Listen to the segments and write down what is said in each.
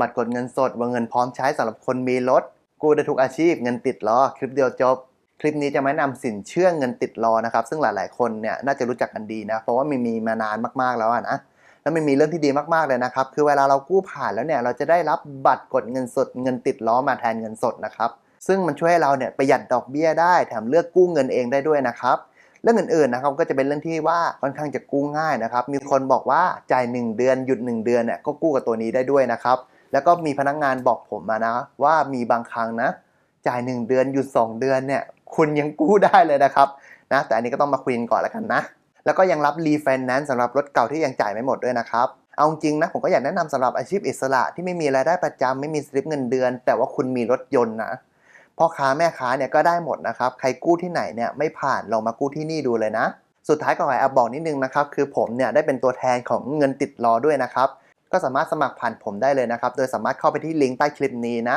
บัตรกดเงินสดวงเงินพร้อมใช้สำหรับคนมีรถกู้ได้ทุกอาชีพเงินติดล้อคลิปเดียวจบ คลิปนี้จะมาแนะนำสินเชื่อเงินติดล้อนะครับ ซึ่งหลาย ๆ คนเนี่ยน่าจะรู้จักกันดีนะ เพราะว่ามันมีมานานมาก ๆ แล้วนะแล้วมันมีเรื่องที่ดีมาก ๆ เลยนะครับ คือเวลาเรากู้ผ่านแล้วเนี่ยเราจะได้รับบัตรกดเงินสด เงินติดล้อมาแทนเงินสดนะครับซึ่งมันช่วยให้เราเนี่ยประหยัดดอกเบี้ยได้แถมเลือกกู้เงินเองได้ด้วยนะครับเรื่องอื่นๆนะครับก็จะเป็นเรื่องที่ว่าค่อนข้างจะกู้ง่ายนะครับ มีคนบอกว่าจ่าย 1 เดือนหยุด 1 เดือนเนี่ยก็กู้กับตัวนี้ได้ด้วยนะครับ แล้วก็มีพนักงานบอกผมมานะ ว่ามีบางครั้งนะ จ่าย 1 เดือนหยุด 2 เดือนเนี่ย คุณยังกู้ได้เลยนะครับนะแต่อันนี้ก็ต้องมาคุยกันก่อนแล้วกันนะ แล้วก็ยังรับรีไฟแนนซ์สำหรับรถเก่าที่ยังจ่ายไม่หมดด้วยนะครับเอาจริงนะผมก็อยากแนะนำสำหรับอาชีพอิสระที่ไม่มีรายได้ประจำไม่มีสลิปเงินเดือน แต่ว่าคุณมีรถยนต์นะพ่อค้าแม่ค้าเนี่ยก็ได้หมดนะครับใครกู้ที่ไหนเนี่ยไม่ผ่านลองมากู้ที่นี่ดูเลยนะ สุดท้ายก็ขอแอบบอกนิดนึงนะครับคือผมเนี่ยได้เป็นตัวแทนของเงินติดล้อด้วยนะครับ ก็สามารถสมัครผ่านผมได้เลยนะครับ โดยสามารถเข้าไปที่ลิงก์ใต้คลิปนี้นะ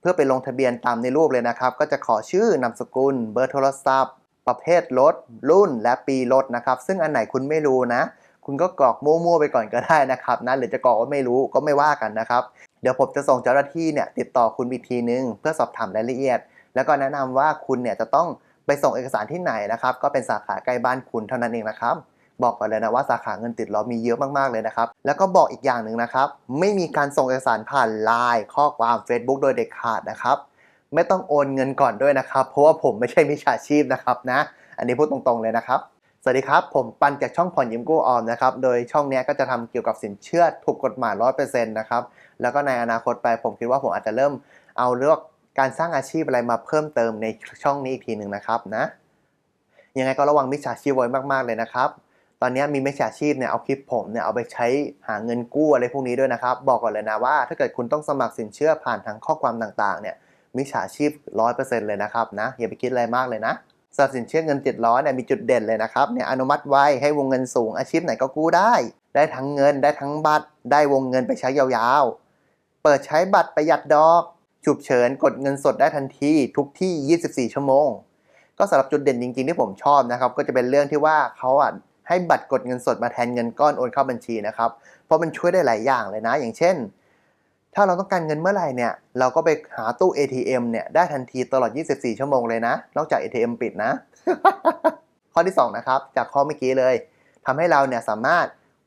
เพื่อไปลงทะเบียนตามในรูปเลยนะครับ ก็จะขอชื่อนามสกุล เบอร์โทรศัพท์ ประเภทรถ รุ่น และปีรถนะครับ ซึ่งอันไหนคุณไม่รู้นะ คุณก็กรอกมั่วๆไปก่อนก็ได้นะครับนะหรือจะกรอกว่าไม่รู้ก็ไม่ว่ากันนะครับ เดี๋ยวผมจะส่งเจ้าหน้าที่เนี่ยติดต่อคุณอีกทีนึง เพื่อสอบถามรายละเอียด แล้วก็แนะนำว่าคุณเนี่ยจะต้องไปส่งเอกสารที่ไหนนะครับ ก็เป็นสาขาใกล้บ้านคุณเท่านั้นเองนะครับ บอกก่อนเลยนะว่าสาขาเงินติดล้อมีเยอะมากๆเลยนะครับ แล้วก็บอกอีกอย่างหนึ่งนะครับ ไม่มีการส่งเอกสารผ่านไลน์ข้อความ Facebook โดยเด็ดขาดนะครับ ไม่ต้องโอนเงินก่อนด้วยนะครับ เพราะว่าผมไม่ใช่มิจฉาชีพนะครับนะ อันนี้พูดตรงๆเลยนะครับ สวัสดีครับ ผมปันจากช่องผ่อนยิมกู้ออมนะครับ โดยช่องนี้ก็จะทำเกี่ยวกับสินเชื่อถูกกฎหมาย100%นะครับ แล้วก็ในอนาคตไปผมคิดว่าผมอาจจะเริ่มเอาเรื่องการสร้างอาชีพอะไรมาเพิ่มเติมในช่องนี้อีกทีหนึ่งนะครับนะยังไงก็ระวังมิจฉาชีพไว้มาก ๆ เลยนะครับ ตอนนี้มีมิจฉาชีพเนี่ยเอาคลิปผมเนี่ยเอาไปใช้หาเงินกู้อะไรพวกนี้ด้วยนะครับ บอกก่อนเลยนะว่า ถ้าเกิดคุณต้องสมัครสินเชื่อผ่านทางข้อความต่างๆเนี่ยมิจฉาชีพ 100%เลยนะครับนะอย่าไปคิดอะไรมากเลยนะสำหรับสินเชื่อเงินติดล้อเนี่ยมีจุดเด่นเลยนะครับเนี่ยอนุมัติไวให้วงเงินสูงอาชีพไหนก็กู้ได้ ได้ทั้งเงินได้ทั้งบัตร ได้วงเงินไปใช้ยาวๆ เปิดใช้บัตรประหยัดดอก ฉุกเฉินกดเงินสดได้ทันทีทุกที่ 24 ชั่วโมง ก็สำหรับจุดเด่นจริงๆที่ผมชอบนะครับก็จะเป็นเรื่องที่ว่าเขาอะ ให้บัตรกดเงินสดมาแทนเงินก้อนโอนเข้าบัญชีนะครับ เพราะมันช่วยได้หลายอย่างเลยนะ อย่างเช่น ถ้าเราต้องการเงินเมื่อไหร่เนี่ย เราก็ไปหาตู้ ATM เนี่ยได้ทันทีตลอด 24 ชั่วโมงเลยนะ นอกจาก ATM ปิดนะ ข้อที่ 2 นะครับ จากข้อเมื่อกี้เลยทำให้เราเนี่ยสามารถ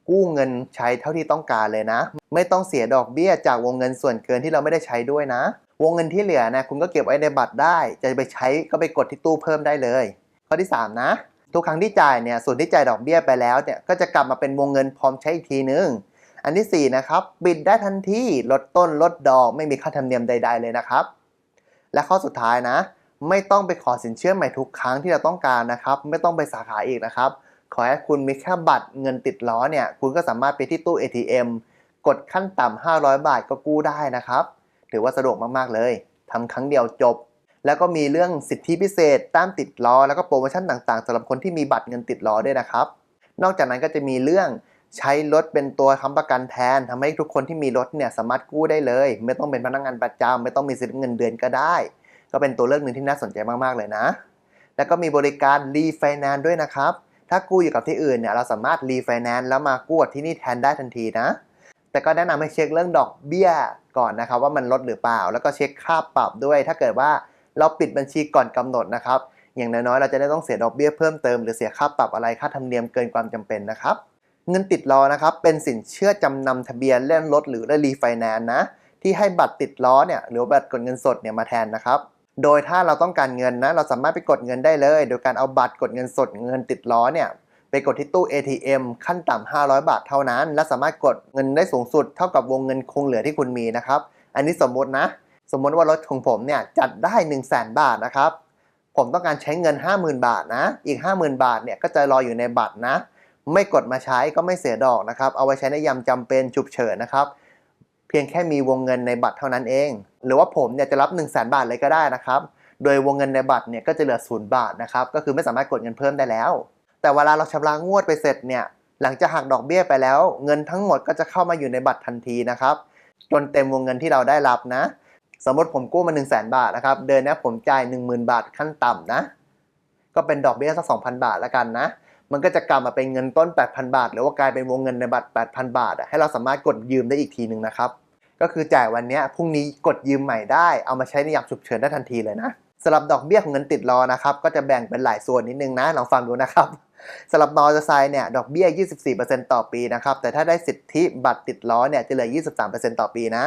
กู้เงินใช้เท่าที่ต้องการเลยนะ ไม่ต้องเสียดอกเบี้ยจากวงเงินส่วนเกินที่เราไม่ได้ใช้ด้วยนะ วงเงินที่เหลือนะคุณก็เก็บไว้ในบัตรได้ จะไปใช้ก็ไปกดที่ตู้เพิ่มได้เลย ข้อที่ 3 นะ ทุกครั้งที่จ่ายเนี่ยส่วนที่จ่ายดอกเบี้ยไปแล้วเนี่ยก็จะกลับมาเป็นวงเงินพร้อมใช้อีกทีนึง อันที่ 4 นะครับ บิดได้ทันทีลดต้นลดดอกไม่มีค่าธรรมเนียมใด ๆ เลยนะครับ และข้อสุดท้ายนะ ไม่ต้องไปขอสินเชื่อใหม่ทุกครั้งที่เราต้องการนะครับ ไม่ต้องไปสาขาอีกนะครับ ขอให้คุณมีแค่บัตรเงินติดล้อเนี่ยคุณก็สามารถไปที่ตู้ ATM กดขั้นต่ำ500 บาทก็กู้ได้นะครับ ถือว่าสะดวกมากๆเลยทำครั้งเดียวจบ แล้วก็มีเรื่องสิทธิพิเศษต้านติดล้อ แล้วก็โปรโมชั่นต่างๆสำหรับคนที่มีบัตรเงินติดล้อด้วยนะครับ นอกจากนั้นก็จะมีเรื่องใช้รถเป็นตัวค้ำประกันแทนทำให้ทุกคนที่มีรถเนี่ยสามารถกู้ได้เลย ไม่ต้องเป็นพนักงานประจำไม่ต้องมีสิทธิเงินเดือนก็ได้ ก็เป็นตัวเลือกหนึ่งที่น่าสนใจมากๆเลยนะ แล้วก็มีบริการรีไฟแนนซ์ด้วยนะครับ ถ้ากู้อยู่กับที่อื่นเนี่ยเราสามารถรีไฟแนนซ์แล้วมากู้ที่นี่แทนได้ทันทีนะ แต่ก็แนะนำให้เช็คเรื่องดอกเบี้ยก่อนนะครับว่ามันลดหรือเปล่า แล้วก็เช็คค่าปรับด้วย ถ้าเกิดว่า เราปิดบัญชีก่อนกำหนดนะครับ อย่างน้อยๆ เราจะได้ต้องเสียดอกเบี้ยเพิ่มเติมหรือเสียค่าปรับอะไรค่าธรรมเนียมเกินความจำเป็นนะครับ เงินติดล้อนะครับเป็นสินเชื่อจำนำทะเบียนเล่นรถหรือรีไฟแนนซ์นะที่ให้บัตรติดล้อเนี่ยหรือบัตรกดเงินสดเนี่ยมาแทนนะครับโดยถ้าเราต้องการเงินนะเราสามารถไปกดเงินได้เลย โดยการเอาบัตรกดเงินสดเงินติดล้อเนี่ยไปกดที่ตู้ ATM ขั้นต่ำ500 บาทเท่านั้น และสามารถกดเงินได้สูงสุดเท่ากับวงเงินคงเหลือที่คุณมีนะครับ อันนี้สมมตินะ สมมติว่ารถของผมเนี่ยจัดได้1 0 0 0 0แบาทนะครับ ผมต้องการใช้เงิน 50,000 บาทนะ อีก 50,000 บาทเนี่ยก็จะรออยู่ในบัตรนะ ไม่กดมาใช้ก็ไม่เสียดอกนะครับ เอาไว้ใช้ในยามจำเป็นฉุกเฉินนะครับ เพียงแค่มีวงเงินในบัตรเท่านั้นเอง หรือว่าผมเนี่ยจะรับ 1 0 0 0 0แบาทเลยก็ได้นะครับ โดยวงเงินในบัตรเนี่ยก็จะเหลือศูนย์บาทนะครับ ก็คือไม่สามารถกดเงินเพิ่มได้แล้ว แต่เวลาเราชำระงวดไปเสร็จเนี่ย หลังจากหักดอกเบี้ยไปแล้ว เงินทั้งหมดก็จะเข้ามาอยู่ในบัตรทันทีนะครับ จนเต็มวงเงินที่เราได้รับนะ สมมติผมกู้มา1 0 0 0 0แบาทนะครับ เดือนนี้ผมจ่าย10,000 บาทขั้นต่ำนะ ก็เป็นดอกเบี้ยสัก2,000 บาทแล้วกันนะ มันก็จะกลับมาเป็นเงินต้น 8,000 บาท หรือว่ากลายเป็นวงเงินในบัตร 8,000 บาท ให้เราสามารถกดยืมได้อีกทีหนึ่งนะครับ ก็คือจ่ายวันนี้พรุ่งนี้กดยืมใหม่ได้ เอามาใช้ในยามฉุกเฉินได้ทันทีเลยนะสำหรับดอกเบี้ยของเงินติดล้อนะครับ ก็จะแบ่งเป็นหลายส่วนนิดนึงนะ ลองฟังดูนะครับสำหรับมอเตอร์ไซค์เนี่ยดอกเบี้ย 24%ต่อปีนะครับ แต่ถ้าได้สิทธิบัตรติดล้อเนี่ยจะเหลือ 23%ต่อปีนะ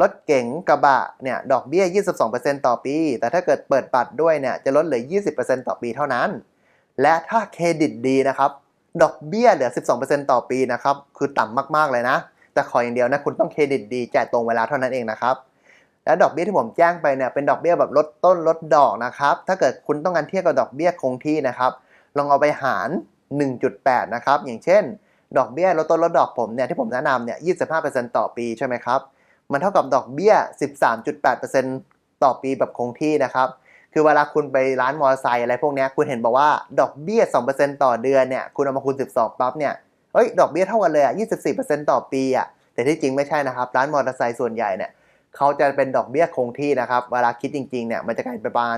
รถเก๋งกระบะเนี่ยดอกเบี้ย 22%ต่อปี แต่ถ้าเกิดเปิดบัตรด้วยเนี่ยจะลดเหลือ 20%ต่อปีเท่านั้น และถ้าเครดิตดีนะครับ ดอกเบี้ยเหลือ 12%ต่อปีนะครับ คือต่ำมากๆเลยนะ แต่ขออย่างเดียวนะคุณต้องเครดิตดีจ่ายตรงเวลาเท่านั้นเองนะครับ และดอกเบี้ยที่ผมแจ้งไปเนี่ยเป็นดอกเบี้ยแบบลดต้นลดดอกนะครับ ถ้าเกิดคุณต้องการเทียบกับดอกเบี้ยคงที่นะครับ ลองเอาไปหาร 1.8 นะครับ อย่างเช่น ดอกเบี้ยลดต้นลดดอกผมเนี่ยที่ผมแนะนำเนี่ย 25%ต่อปีใช่ไหมครับ มันเท่ากับดอกเบี้ย 13.8%ต่อปีแบบคงที่นะครับ คือเวลาคุณไปร้านมอเตอร์ไซค์อะไรพวกนี้คุณเห็นบอกว่าดอกเบี้ย 2%ต่อเดือนเนี่ย คุณเอามาคูณ 12 ปั๊บเนี่ย เฮ้ย ดอกเบี้ยเท่ากันเลยอะ 24%ต่อปีอะ แต่ที่จริงไม่ใช่นะครับ ร้านมอเตอร์ไซค์ส่วนใหญ่เนี่ยเขาจะเป็นดอกเบี้ยคงที่นะครับ เวลาคิดจริงๆเนี่ย มันจะกลายเป็นประมาณ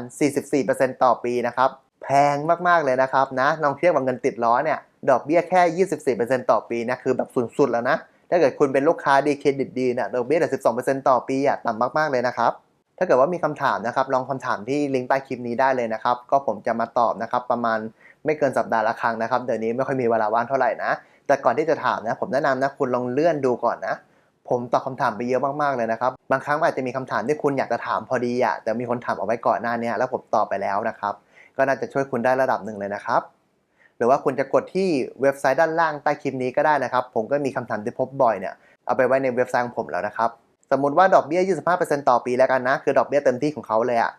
44%ต่อปีนะครับ แพงมากๆเลยนะครับนะ ลองเทียบกับเงินติดล้อเนี่ย ดอกเบี้ยแค่ 24%ต่อปีนะ คือแบบสุดๆแล้วนะ ถ้าเกิดคุณเป็นลูกค้าดีเครดิตดีเนี่ยดอกเบี้ยแต่12%ต่อปีอะต่ำมากๆเลยนะครับถ้าเกิดว่ามีคำถามนะครับลองคำถามที่ลิงก์ใต้คลิปนี้ได้เลยนะครับ ก็ผมจะมาตอบนะครับประมาณไม่เกินสัปดาห์ละครั้งนะครับเดี๋ยวนี้ไม่ค่อยมีเวลาว่างเท่าไหร่นะ แต่ก่อนที่จะถามนะผมแนะนำนะคุณลองเลื่อนดูก่อนนะ ผมตอบคำถามไปเยอะมากๆเลยนะครับบางครั้งอาจจะมีคำถามที่คุณอยากจะถามพอดีอะแต่มีคนถามเอาไว้ก่อนหน้านี้แล้วผมตอบไปแล้วนะครับ ก็น่าจะช่วยคุณได้ระดับหนึ่งเลยนะครับ หรือว่าคุณจะกดที่เว็บไซต์ด้านล่างใต้คลิปนี้ก็ได้นะครับ ผมก็มีคำถามที่พบบ่อยเนี่ยเอาไปไว้ในเว็บไซต์ของผมแล้วนะครับ สมมติว่าดอกเบี้ย 25%ต่อปีแล้วกันนะ คือดอกเบี้ยเต็มที่ของเขาเลยอะ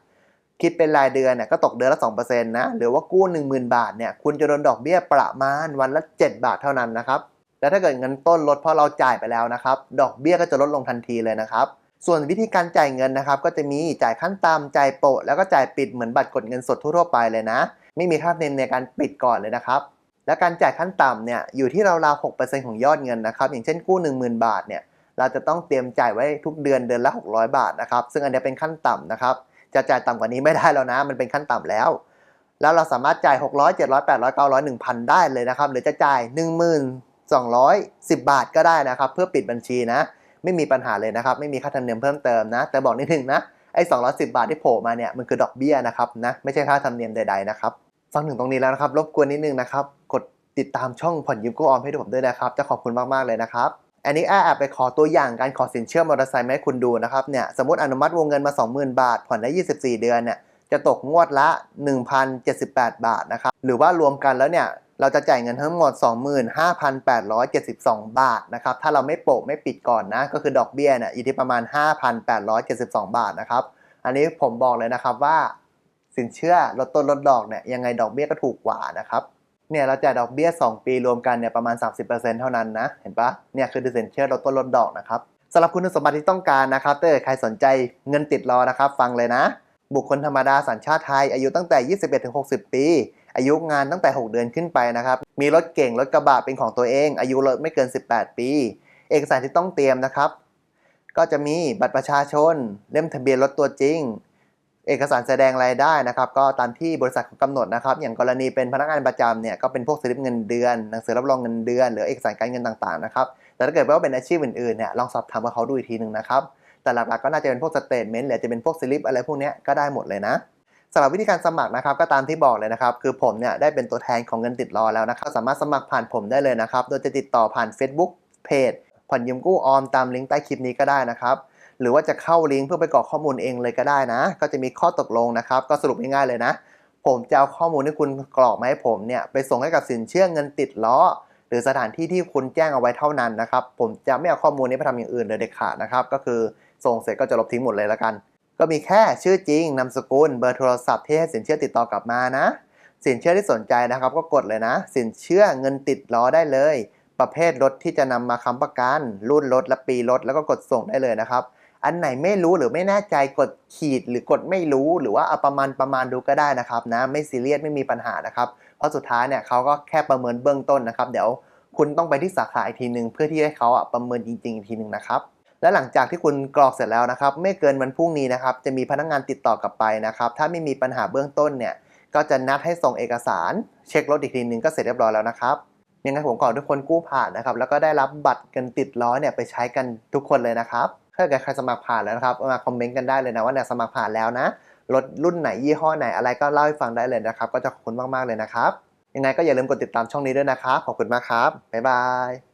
คิดเป็นรายเดือนเนี่ยก็ตกเดือนละ2%นะหรือว่ากู้ 10,000 บาทเนี่ยคุณจะโดนดอกเบี้ยประมาณวันละ 7 บาทเท่านั้นนะครับแล้วถ้าเกิดเงินต้นลดเพราะเราจ่ายไปแล้วนะครับ ดอกเบี้ยก็จะลดลงทันทีเลยนะครับ ส่วนวิธีการจ่ายเงินนะครับ ก็จะมีจ่ายขั้นต่ำจ่ายโปะแล้วก็จ่ายปิดเหมือนบัตรกดเงินสดทั่วไปเลยนะ ไม่มีค่าธรรมเนียมในการปิดก่อนเลยนะครับ และการจ่ายขั้นต่ำเนี่ยอยู่ที่ราวๆ6%ของยอดเงินนะครับ อย่างเช่นกู้ 10,000 บาทเนี่ยเราจะต้องเตรียมจ่ายไว้ทุกเดือนเดือนละ 600 บาทนะครับ ซึ่งอันนี้เป็นขั้นต่ำนะครับ จะจ่ายต่ำกว่านี้ไม่ได้แล้วนะ มันเป็นขั้นต่ำแล้ว แล้วเราสามารถจ่าย 600 700 800 900 1,000 ได้เลยนะครับ หรือจะจ่าย 1210 บาทก็ได้นะครับ เพื่อปิดบัญชีนะ ไม่มีปัญหาเลยนะครับ ไม่มีค่าธรรมเนียมเพิ่มเติมนะ แต่บอกนิดนึงนะ ไอ้210 บาทที่โผล่มาเนี่ยมันคือดอกเบี้ยนะครับนะไม่ใช่ค่าธรรมเนียมใดๆนะครับฟังถึงตรงนี้แล้วนะครับรบกวนนิดนึงนะครับกดติดตามช่องผ่อนยืมกู้ออมให้ผมด้วยนะครับจะขอบคุณมากๆเลยนะครับอันนี้แอบไปขอตัวอย่างการขอสินเชื่อมอเตอร์ไซค์มาให้คุณดูนะครับเนี่ยสมมติอนุมัติวงเงินมา 20,000 บาท ผ่อนได้ 24 เดือนเนี่ยจะตกงวดละ 1,078 บาทนะครับหรือว่ารวมกันแล้วเนี่ย เราจะจ่ายเงินทั้งหมด 25,872 บาทนะครับ ถ้าเราไม่โปะไม่ปิดก่อนนะ ก็คือดอกเบี้ยเนี่ยอยู่ที่ประมาณ 5,872 บาทนะครับ อันนี้ผมบอกเลยนะครับว่า สินเชื่อลดต้นลดดอกเนี่ยยังไงดอกเบี้ยก็ถูกกว่านะครับเนี่ยเราจ่ายดอกเบี้ย 2 ปีรวมกันเนี่ยประมาณ 30%เท่านั้นนะ เห็นปะเนี่ยคือดิเซนเชียลดต้นลดดอกนะครับสำหรับคุณสมบัติที่ต้องการนะครับถ้าเกิดใครสนใจเงินติดรอนะครับ ฟังเลยนะ บุคคลธรรมดาสัญชาติไทย อายุตั้งแต่ 21-60 ปี อายุงานตั้งแต่ 6 เดือนขึ้นไปนะครับ มีรถเก่งรถกระบะเป็นของตัวเอง อายุรถไม่เกิน 18 ปี เอกสารที่ต้องเตรียมนะครับ ก็จะมีบัตรประชาชน เล่มทะเบียนรถตัวจริง เอกสารแสดงรายได้นะครับ ก็ตามที่บริษัทเขากำหนดนะครับ อย่างกรณีเป็นพนักงานประจำเนี่ยก็เป็นพวกสลิปเงินเดือน หนังสือรับรองเงินเดือน หรือเอกสารการเงินต่างๆนะครับ แต่ถ้าเกิดว่าเป็นอาชีพอื่นๆเนี่ยลองสอบถามกับเขาดูอีกทีหนึ่งนะครับ แต่หลักๆก็น่าจะเป็นพวกสเตทเมนต์หรือจะเป็นพวกสลิปอะไรพวกนี้ก็ได้หมดเลยนะ สำหรับวิธีการสมัครนะครับก็ตามที่บอกเลยนะครับ คือผมเนี่ยได้เป็นตัวแทนของเงินติดรอแล้วนะครับ สามารถสมัครผ่านผมได้เลยนะครับ โดยจะติดต่อผ่าน Facebook เพจผ่อนยืมกู้ออมตามลิงก์ใต้คลิปนี้ก็ได้นะครับ หรือว่าจะเข้าลิงก์เพื่อไปกรอกข้อมูลเองเลยก็ได้นะ ก็จะมีข้อตกลงนะครับ ก็สรุปง่ายๆเลยนะ ผมจะเอาข้อมูลที่คุณกรอกมาให้ผมเนี่ยไปส่งให้กับสินเชื่อเงินติดล้อ หรือสถานที่ที่คุณแจ้งเอาไว้เท่านั้นนะครับ ผมจะไม่เอาข้อมูลนี้ไปทำอย่างอื่นเลยเด็ดขาดนะครับ ก็คือส่งเสร็จก็จะลบทิ้งหมดเลยละกัน ก็มีแค่ชื่อจริงนามสกุลเบอร์โทรศัพท์ที่ให้สินเชื่อติดต่อกลับมานะ สินเชื่อที่สนใจนะครับ ก็กดเลยนะ สินเชื่อเงินติดล้อได้เลย ประเภทรถที่จะนำมาค้ำประกันรุ่นรถและปีรถแล้วก็กดส่งได้เลยนะครับ อันไหนไม่รู้หรือไม่แน่ใจกดขีดหรือกดไม่รู้หรือว่าเอาประมาณประมาณดูก็ได้นะครับนะไม่ซีเรียสไม่มีปัญหานะครับเพราะสุดท้ายเนี่ยเขาก็แค่ประเมินเบื้องต้นนะครับ เดี๋ยวคุณต้องไปที่สาขาอีกทีหนึ่งเพื่อที่ให้เขาประเมินจริงๆอีกทีหนึ่งนะครับ และหลังจากที่คุณกรอกเสร็จแล้วนะครับ ไม่เกินวันพรุ่งนี้นะครับ จะมีพนักงานติดต่อกลับไปนะครับ ถ้าไม่มีปัญหาเบื้องต้นเนี่ย ก็จะนัดให้ส่งเอกสาร เช็ครถอีกทีนึงก็เสร็จเรียบร้อยแล้วนะครับยังไงผมขอให้ทุกคนกู้ผ่านนะครับ แล้วก็ได้รับบัตรเงินติดล้อเนี่ยไปใช้กันทุกคนเลยนะครับ ถ้าเกิดใครสมัครผ่านแล้วนะครับ มาคอมเมนต์กันได้เลยนะว่าเนี่ยสมัครผ่านแล้วนะ รถรุ่นไหนยี่ห้อไหนอะไรก็เล่าให้ฟังได้เลยนะครับ ก็จะขอบคุณมากๆเลยนะครับ ยังไงก็อย่าลืมกดติดตามช่องนี้ด้วยนะครับ ขอบคุณมากครับ บ๊ายบาย